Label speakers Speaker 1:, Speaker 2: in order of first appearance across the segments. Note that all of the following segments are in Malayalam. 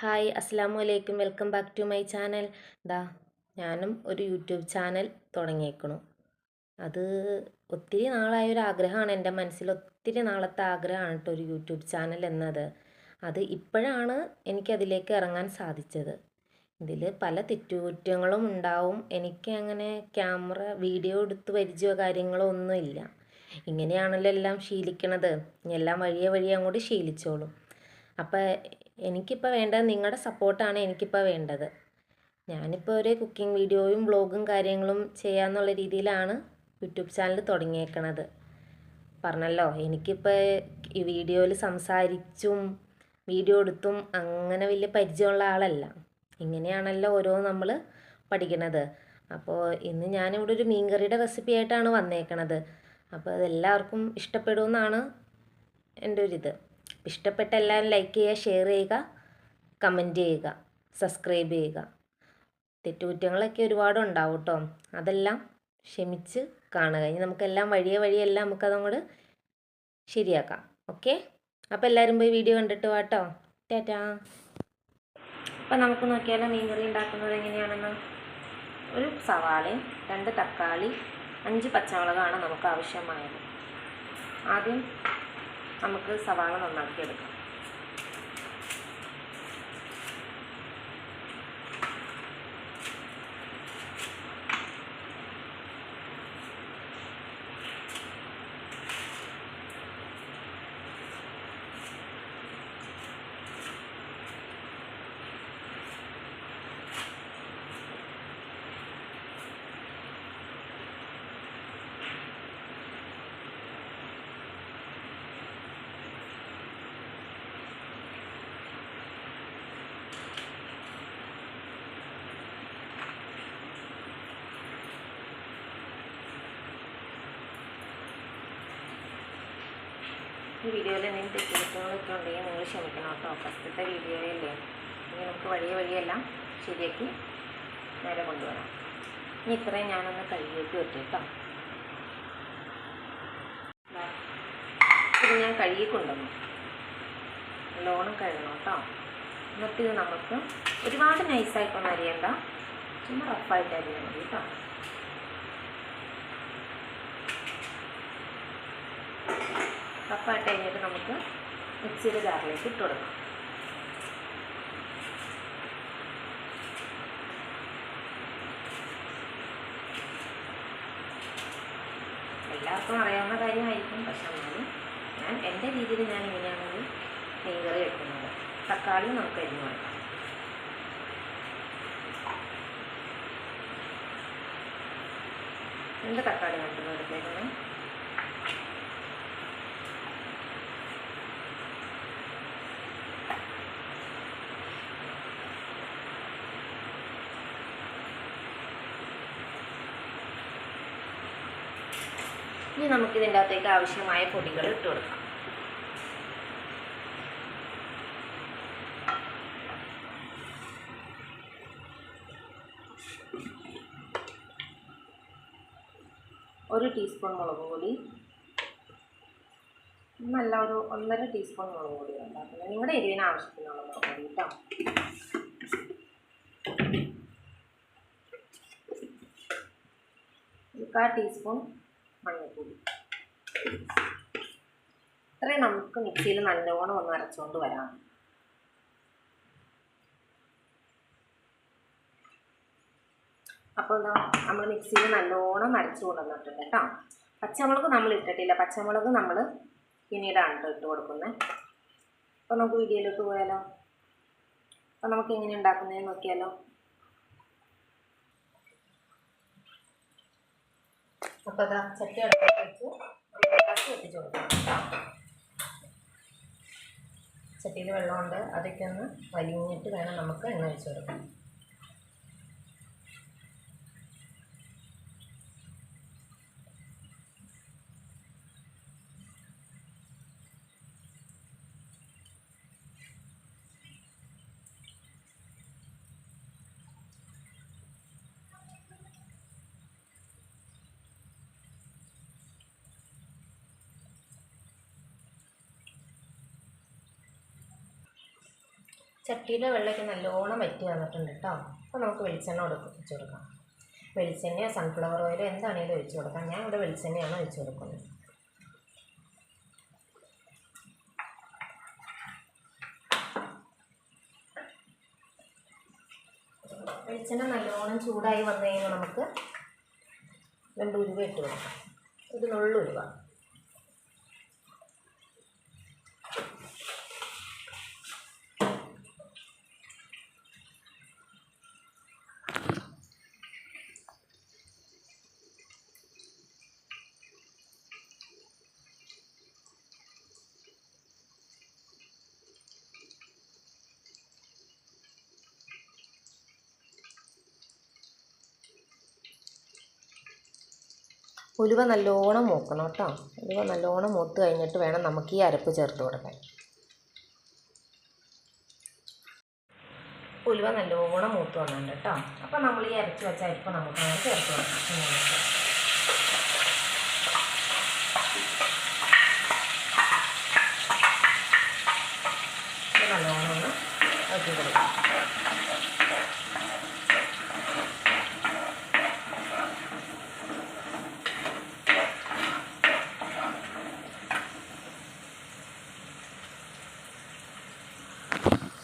Speaker 1: ഹായ് അസ്സാം അലൈക്കും welcome back to my channel. ദാ ഞാനും ഒരു യൂട്യൂബ് ചാനൽ തുടങ്ങിയേക്കണു. അത് ഒത്തിരി നാളായ ഒരു ആഗ്രഹമാണ്. എന്റെ മനസ്സിൽ ഒത്തിരി നാളത്തെ ആഗ്രഹമാണ് കേട്ടോ ഒരു യൂട്യൂബ് ചാനൽ എന്നത്. അത് ഇപ്പോഴാണ് എനിക്കതിലേക്ക് ഇറങ്ങാൻ സാധിച്ചത്. ഇതിൽ പല തെറ്റുകുറ്റങ്ങളും ഉണ്ടാവും. എനിക്ക് അങ്ങനെ ക്യാമറ വീഡിയോ എടുത്ത് പരിചയമോ കാര്യങ്ങളോ ഒന്നുമില്ല. ഇങ്ങനെയാണല്ലോ എല്ലാം ശീലിക്കണത്. എല്ലാം വഴിയെ വഴിയെ അങ്ങോട്ട് ശീലിച്ചോളും. അപ്പോൾ എനിക്കിപ്പോൾ വേണ്ടത് നിങ്ങളുടെ സപ്പോർട്ടാണ് എനിക്കിപ്പോൾ വേണ്ടത്. ഞാനിപ്പോൾ ഒരു കുക്കിംഗ് വീഡിയോയും വ്ളോഗും കാര്യങ്ങളും ചെയ്യാമെന്നുള്ള രീതിയിലാണ് യൂട്യൂബ് ചാനൽ തുടങ്ങിയേക്കണത്. പറഞ്ഞല്ലോ എനിക്കിപ്പോൾ ഈ വീഡിയോയിൽ സംസാരിച്ചും വീഡിയോ എടുത്തും അങ്ങനെ വലിയ പരിചയമുള്ള ആളല്ല. ഇങ്ങനെയാണല്ലോ ഓരോ നമ്മൾ പഠിക്കണത്. അപ്പോൾ ഇന്ന് ഞാനിവിടെ ഒരു മീൻകറിയുടെ റെസിപ്പി ആയിട്ടാണ് വന്നേക്കണത്. അപ്പോൾ അതെല്ലാവർക്കും ഇഷ്ടപ്പെടുമെന്നാണ് എന്റെ ഒരിത്. ഇഷ്ടപ്പെട്ട എല്ലാവരും ലൈക്ക് ചെയ്യുക ഷെയർ ചെയ്യുക കമന്റ് ചെയ്യുക സബ്സ്ക്രൈബ് ചെയ്യുക. തെറ്റുകുറ്റങ്ങളൊക്കെ ഒരുപാട് ഉണ്ടാവും കേട്ടോ അതെല്ലാം ക്ഷമിച്ച് കാണുക. ഇനി നമുക്കെല്ലാം വഴിയെ വഴിയെല്ലാം നമുക്കതങ്ങോട്ട് ശരിയാക്കാം. ഓക്കെ അപ്പോൾ എല്ലാവരും പോയി വീഡിയോ കണ്ടിട്ട് വാട്ടോ ടാറ്റാ. അപ്പോൾ നമുക്ക് നോക്കിയാലോ മീൻ കറി ഉണ്ടാക്കുന്നത് എങ്ങനെയാണെന്ന്. ഒരു സവാളയും രണ്ട് തക്കാളി അഞ്ച് പച്ചമുളകാണ് നമുക്ക് ആവശ്യമായത്. ആദ്യം നമുക്ക് സവാള നന്നാക്കി എടുക്കാം. ഈ വീഡിയോയിൽ എന്തെങ്കിലും തെറ്റുകുറ്റങ്ങളൊക്കെ ഉണ്ടെങ്കിൽ നിങ്ങൾ ക്ഷമിക്കണം കേട്ടോ. ഫസ്റ്റത്തെ വീഡിയോയല്ലേ. ഇനി നമുക്ക് വഴിയെ വഴിയെല്ലാം ശരിയാക്കി നേരെ കൊണ്ടുവരാം. ഇനി ഇത്രയും ഞാനൊന്ന് കഴുകിയിട്ട് വെച്ചു കേട്ടോ. ഇത് ഞാൻ കഴുകിക്കൊണ്ടുവന്നു. ലോണും കഴുകണം കേട്ടോ. എന്നിട്ട് നമുക്ക് ഒരുപാട് നൈസായിട്ടൊന്നും അരിയണ്ട. ചുമ്മാ റഫായിട്ട് അരിയാൽ മതി കേട്ടോ. റഫായിട്ട് കഴിഞ്ഞിട്ട് നമുക്ക് മിക്സിയുടെ ജാറിലേക്ക് ഇട്ട് കൊടുക്കാം. എല്ലാവർക്കും അറിയാവുന്ന കാര്യമായിരിക്കും പക്ഷെ എന്നാലും ഞാൻ എന്റെ രീതിയിൽ ഞാൻ ഇങ്ങനെയാണ് ഒരു മീൻകറി വെക്കുന്നത്. തക്കാളി നമുക്ക് അരിഞ്ഞു കൊടുക്കാം. രണ്ട് തക്കാളി നമുക്ക് എടുത്തേക്കുന്നത് ഇനി നമുക്ക് ഇതിന്റെ അകത്തേക്ക് ആവശ്യമായ പൊടികൾ ഇട്ട് കൊടുക്കാം. ഒരു ടീസ്പൂൺ മുളക് പൊടി. നല്ല ഒരു ഒന്നര ടീസ്പൂൺ മുളക് പൊടി ഉണ്ടാക്കുന്നത് നിങ്ങളുടെ എരിവിന് ആവശ്യത്തിനുള്ള മുളക് പൊടി കേട്ടോ. കാ ടീസ്പൂൺ ഇത്രയും നമുക്ക് മിക്സിയിൽ നല്ലോണം ഒന്ന് അരച്ചുകൊണ്ട് വരാം. അപ്പോൾ നമ്മൾ മിക്സിയിൽ നല്ലോണം അരച്ചു കൊണ്ടുവന്നിട്ടുണ്ട് കേട്ടോ. പച്ചമുളക് നമ്മൾ ഇട്ടിട്ടില്ല. പച്ചമുളക് നമ്മൾ പിന്നീടാണ് കേട്ടോ ഇട്ട് കൊടുക്കുന്നത്. അപ്പോൾ നമുക്ക് വീഡിയോയിലോട്ട് പോയാലോ? അപ്പോൾ നമുക്ക് എങ്ങനെ ഉണ്ടാക്കുന്നതെന്ന് നോക്കിയാലോ? അപ്പോൾ അതാ ചട്ടി അടുത്ത് ചട്ടിയിൽ വെള്ളമുണ്ട്. അതൊക്കെ ഒന്ന് വലിഞ്ഞിട്ട് വേണം നമുക്ക് എണ്ണ വെച്ച് കൊടുക്കാൻ. ചട്ടിയിലെ വെള്ളമൊക്കെ നല്ലോണം വറ്റി വന്നിട്ടുണ്ട് കേട്ടോ. അപ്പോൾ നമുക്ക് വെളിച്ചെണ്ണ ഒഴിച്ച് കൊടുക്കാം. വെളിച്ചെണ്ണയോ സൺഫ്ലവർ ഓയിലോ എന്താണെങ്കിലും ഒഴിച്ച് കൊടുക്കാം. ഞാൻ ഇവിടെ വെളിച്ചെണ്ണയാണ് ഒഴിച്ച് കൊടുക്കുന്നത്. വെളിച്ചെണ്ണ നല്ലോണം ചൂടായി വന്നു കഴിയുമ്പോൾ നമുക്ക് രണ്ട് ഉരുവ ഇട്ട് കൊടുക്കാം. ഒരു ഉലുവ നല്ലോണം മൂക്കണം കേട്ടോ. ഉലുവ നല്ലോണം മൂത്ത് കഴിഞ്ഞിട്ട് വേണം നമുക്ക് ഈ അരപ്പ് ചേർത്ത് കൊടുക്കാൻ. ഉലുവ നല്ലോണം മൂത്ത് വന്നിട്ടുണ്ട് കേട്ടോ. അപ്പോൾ നമ്മൾ ഈ അരച്ച് വെച്ച അരപ്പ് നമുക്ക് അങ്ങനെ ചേർത്ത് കൊടുക്കാം. നല്ലോണം ഒന്ന് ഇളക്കി കൊടുക്കാം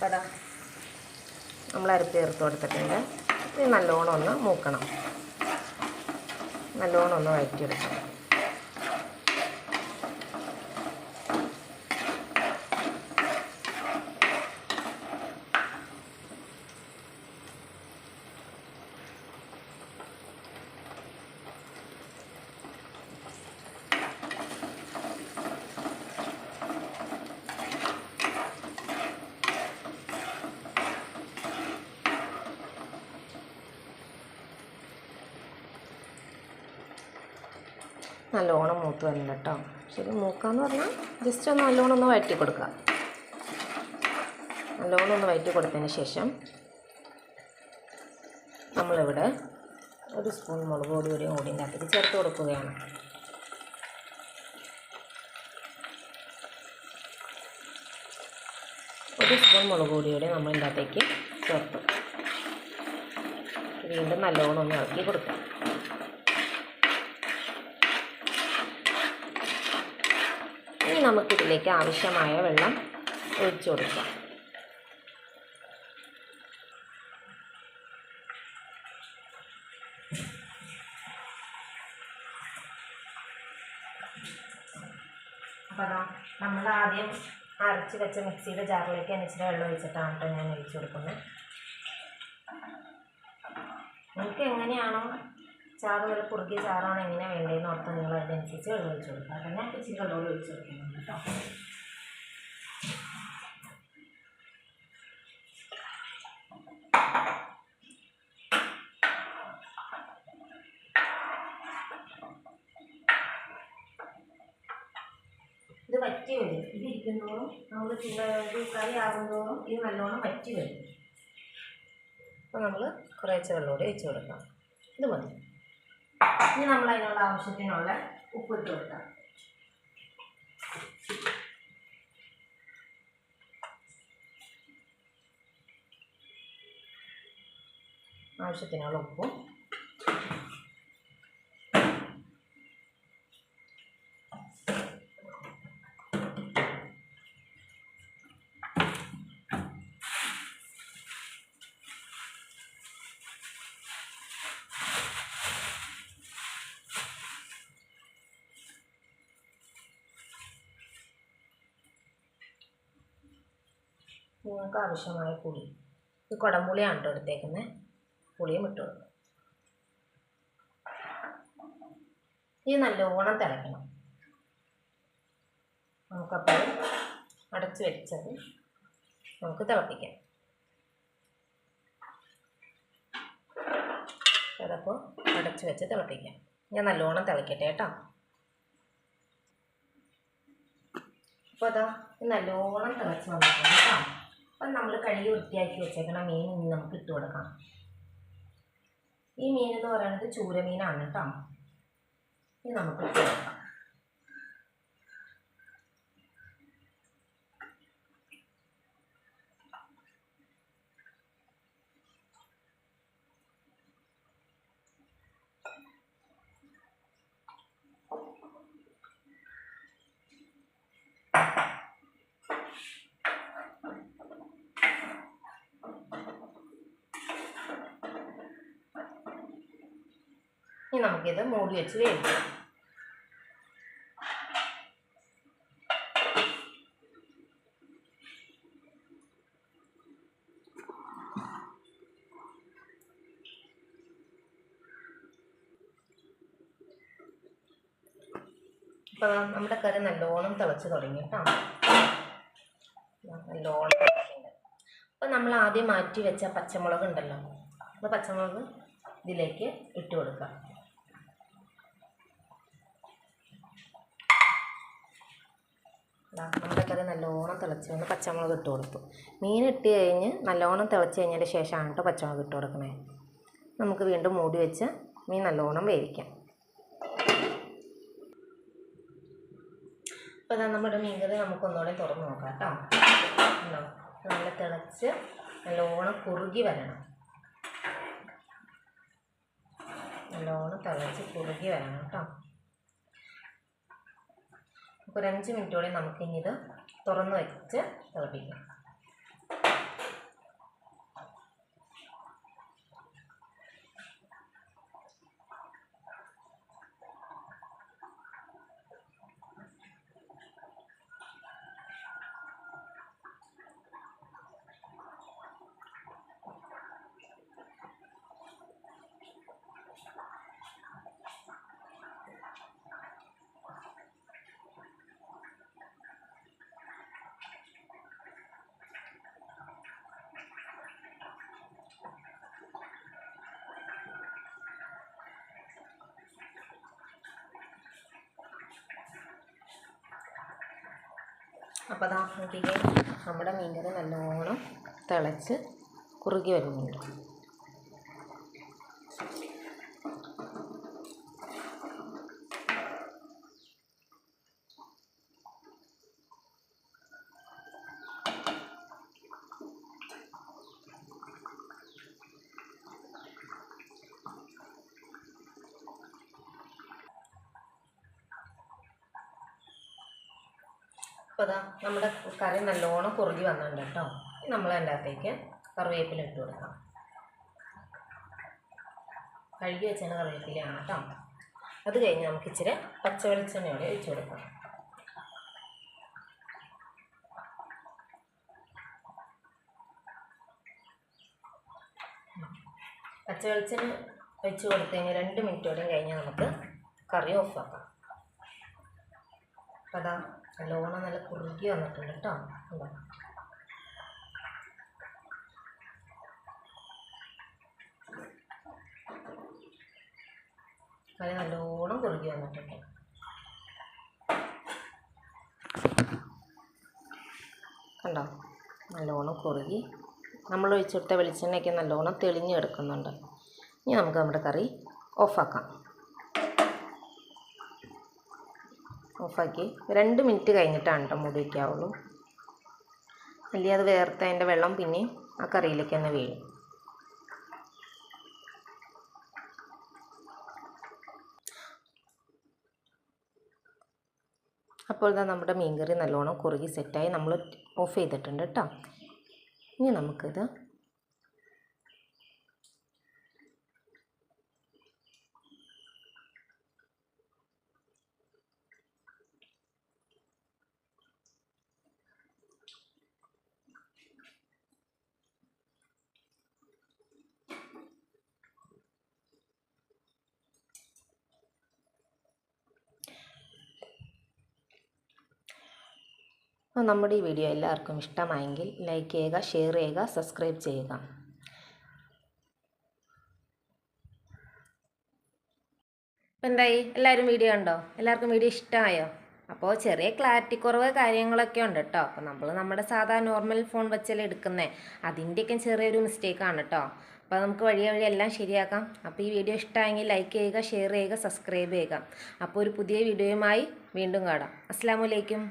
Speaker 1: കട നമ്മൾ അരപ്പ് ചേർത്ത് കൊടുത്തിട്ടുണ്ട്. ഇത് നല്ലോണം ഒന്ന് മൂക്കണം. നല്ലോണം ഒന്ന് വഴറ്റിയെടുക്കണം. നല്ലോണം മൂത്ത് വരണം കേട്ടോ ശരി മൂക്കാന്ന് പറഞ്ഞാൽ ജസ്റ്റ് ഒന്ന് നല്ലോണം ഒന്ന് വഴറ്റി കൊടുക്കുക നല്ലോണം ഒന്ന് വഴറ്റി കൊടുത്തതിന് ശേഷം നമ്മളിവിടെ ഒരു സ്പൂൺ മുളക് പൊടി ഒരു ഓടിന്റെ അകത്തേക്ക് ചേർത്ത് കൊടുക്കുകയാണ്. ഒരു സ്പൂൺ മുളക് പൊടി നമ്മൾ ഇതിന്റെ അകത്തേക്ക് ചേർത്തു. വീണ്ടും നല്ലോണം ഒന്ന് ഇളക്കി കൊടുക്കാം. ഇനി നമുക്കിതിലേക്ക് ആവശ്യമായ വെള്ളം ഒഴിച്ചു കൊടുക്കാം. അപ്പോൾ നമ്മൾ ആദ്യം അരച്ച് വെച്ച മിക്സിയുടെ ജാറിലേക്ക് ഇച്ചിരി വെള്ളം ഒഴിച്ചിട്ടാണ് കേട്ടോ ഞാൻ ഒഴിച്ചു കൊടുക്കുന്നത്. നിങ്ങൾക്ക് എങ്ങനെയാണോ ചാറ് വരെ കുറുകിയ ചാറാണ് എങ്ങനെ വേണ്ടതെന്ന് ഓർത്ത് നിങ്ങൾ അതിനനുസരിച്ച് വെള്ളം ഒഴിച്ച് കൊടുക്കുക. അപ്പം ഞാൻ ഇച്ചിരി ഒഴിച്ചു ഒഴിച്ച് കൊടുക്കുന്നുണ്ട് കേട്ടോ. ഇത് വറ്റി വരും. ഇത് ഇരിക്കുന്തോറും നമ്മൾ ഇത് കറി ഇത് നല്ലോണം വറ്റി വരും. അപ്പോൾ നമ്മൾ കുറേശ്ശെ വെള്ളം കൂടി ഒഴിച്ച് കൊടുക്കാം. ഇത് മതി. ഇനി നമ്മൾ അതിനുള്ള ആവശ്യത്തിനുള്ള ഉപ്പ് ഇട്ട് കൊടുക്കാം. ആവശ്യത്തിനുള്ള ഉപ്പും നിങ്ങൾക്ക് ആവശ്യമായ പുളി. ഇത് കുടംപുളിയാണ് എടുത്തേക്കുന്നത് പുളിയും ഇട്ട് കൊടുക്കും. ഇത് നല്ലോണം തിളയ്ക്കണം. നമുക്കപ്പോൾ അടച്ച് വെച്ചത് നമുക്ക് തിളപ്പിക്കാം. അതപ്പോൾ അടച്ച് വെച്ച് തിളപ്പിക്കാം. ഞാൻ നല്ലോണം തിളയ്ക്കട്ടെ കേട്ടോ. അപ്പോൾ അതാ നല്ലോണം തിളച്ച് വന്നിട്ടുണ്ട് കേട്ടോ. അപ്പം നമ്മൾ കഴുകി വൃത്തിയാക്കി വെച്ചേക്കണ മീൻ ഇനി നമുക്ക് ഇട്ട് കൊടുക്കാം. ഈ മീൻ എന്ന് പറയുന്നത് ചൂരമീനാണ് കേട്ടോ ഇത് നമുക്ക് ഇട്ട് കൊടുക്കാം. ഇനി നമുക്കിത് മൂടി വെച്ച് വേവിക്കാം. അപ്പോൾ നമ്മുടെ കറി നല്ലോണം തിളച്ച് തുടങ്ങി കേട്ടോ. നല്ലോണം അപ്പൊ നമ്മൾ ആദ്യം മാറ്റി വെച്ച പച്ചമുളക് ഉണ്ടല്ലോ അപ്പോൾ പച്ചമുളക് ഇതിലേക്ക് ഇട്ട് കൊടുക്കാം ദാ നമ്മുടെ കറി നല്ലോണം തിളച്ച് വന്ന് പച്ചമുളക് ഇട്ട് കൊടുത്തു. മീൻ ഇട്ട് കഴിഞ്ഞ് നല്ലോണം തിളച്ച് കഴിഞ്ഞതിന്റെ ശേഷമാണ് കേട്ടോ പച്ചമുളക് ഇട്ട് കൊടുക്കണേ. നമുക്ക് വീണ്ടും മൂടി വെച്ച് മീൻ നല്ലോണം വേവിക്കാം. അപ്പോൾ ഇതാ നമ്മുടെ മീൻകറി നമുക്കൊന്നുകൂടെ തുറന്ന് നോക്കാം കേട്ടോ. നല്ല തിളച്ച് നല്ലോണം കുറുകി വരണം. നല്ലോണം തിളച്ച് കുറുകി വരണം കേട്ടോ. ഒരു അഞ്ച് മിനിറ്റോടെ നമുക്കിനി ഇത് തുറന്ന് വെച്ച് തിളപ്പിക്കാം. അപ്പോൾ അതാ നോക്കിക്കേ നമ്മുടെ മീൻകറി നല്ലോണം തിളച്ച് കുറുകി വരുന്നുണ്ട്. അപ്പോൾ അതാ നമ്മുടെ കറി നല്ലോണം കുറുകി വന്നിട്ടുണ്ട് കേട്ടോ. നമ്മൾ അതിന്റെ അകത്തേക്ക് കറിവേപ്പില ഇട്ട് കൊടുക്കാം. കഴുകി വെച്ചാണ് കറിവേപ്പിലയാണ് കേട്ടോ. അത് കഴിഞ്ഞ് നമുക്ക് ഇച്ചിരി പച്ച വെളിച്ചെണ്ണയോടെ ഒഴിച്ചു കൊടുക്കാം. പച്ച വെളിച്ചെണ്ണ ഒഴിച്ച് കൊടുത്ത് കഴിഞ്ഞാൽ രണ്ട് മിനിറ്റോടെയും കഴിഞ്ഞാൽ നമുക്ക് കറി ഓഫാക്കാം. അപ്പോൾ അതാ നല്ലോണം നല്ല കുറുകി വന്നിട്ടുണ്ട് കേട്ടോ. കറി നല്ലോണം കുറുകി വന്നിട്ടുണ്ട്. കണ്ടോ? നല്ലോണം കുറുകി. നമ്മൾ ഒഴിച്ചെടുത്ത വെളിച്ചെണ്ണയൊക്കെ നല്ലോണം തെളിഞ്ഞ് കിടക്കുന്നുണ്ട്. ഇനി നമുക്ക് നമ്മുടെ കറി ഓഫാക്കാം. ഓഫാക്കി. രണ്ട് മിനിറ്റ് കഴിഞ്ഞിട്ടാണ് കേട്ടോ മൂടി വയ്ക്കാവുള്ളൂ. അല്ലെങ്കിൽ അത് വേർത്ത് അതിന്റെ വെള്ളം പിന്നെ ആ കറിയിലേക്ക് തന്നെ വീഴും. അപ്പോൾ ഇതാ നമ്മുടെ മീൻകറി നല്ലോണം കുറുകി സെറ്റായി നമ്മൾ ഓഫ് ചെയ്തിട്ടുണ്ട് കേട്ടോ. ഇനി നമുക്കിത് അപ്പോൾ നമ്മുടെ ഈ വീഡിയോ എല്ലാവർക്കും ഇഷ്ടമായെങ്കിൽ ലൈക്ക് ചെയ്യുക ഷെയർ ചെയ്യുക സബ്സ്ക്രൈബ് ചെയ്യുക. ഇപ്പം എന്തായി? എല്ലാവരും വീഡിയോ ഉണ്ടോ എല്ലാവർക്കും വീഡിയോ ഇഷ്ടമായോ? അപ്പോൾ ചെറിയ ക്ലാരിറ്റി കുറവ് കാര്യങ്ങളൊക്കെ ഉണ്ട് കേട്ടോ. അപ്പോൾ നമ്മൾ നമ്മുടെ സാധാ നോർമൽ ഫോൺ വെച്ചല്ലേ എടുക്കുന്നത് അതിന്റെയൊക്കെ ചെറിയൊരു മിസ്റ്റേക്കാണ് കേട്ടോ. അപ്പോൾ നമുക്ക് വഴി വഴി എല്ലാം ശരിയാക്കാം. അപ്പോൾ ഈ വീഡിയോ ഇഷ്ടമായെങ്കിൽ ലൈക്ക് ചെയ്യുക ഷെയർ ചെയ്യുക സബ്സ്ക്രൈബ് ചെയ്യുക. അപ്പോൾ ഒരു പുതിയ വീഡിയോയുമായി വീണ്ടും കാണാം. അസ്സാം വലൈക്കും